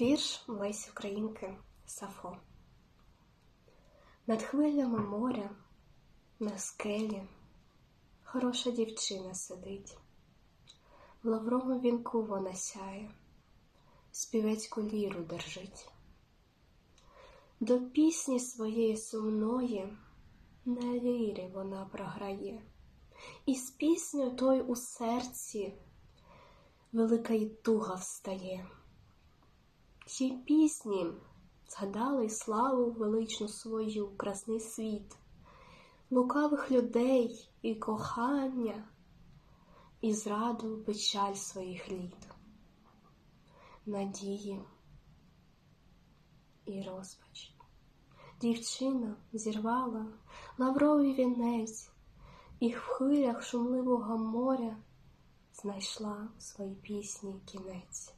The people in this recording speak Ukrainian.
Вірш Лесі Українки Сафо. Над хвилями моря, на скелі, хороша дівчина сидить, в лавровому вінку вона сяє, співецьку ліру держить. До пісні своєї сумної на лірі вона програє, і з піснею той у серці велика й туга встає. Ті пісні згадали славу величну свою, красний світ, лукавих людей і кохання, і зраду печаль своїх літ, надії і розпач. Дівчина зірвала лавровий вінець і в хвилях шумливого моря знайшла в своїй пісні кінець.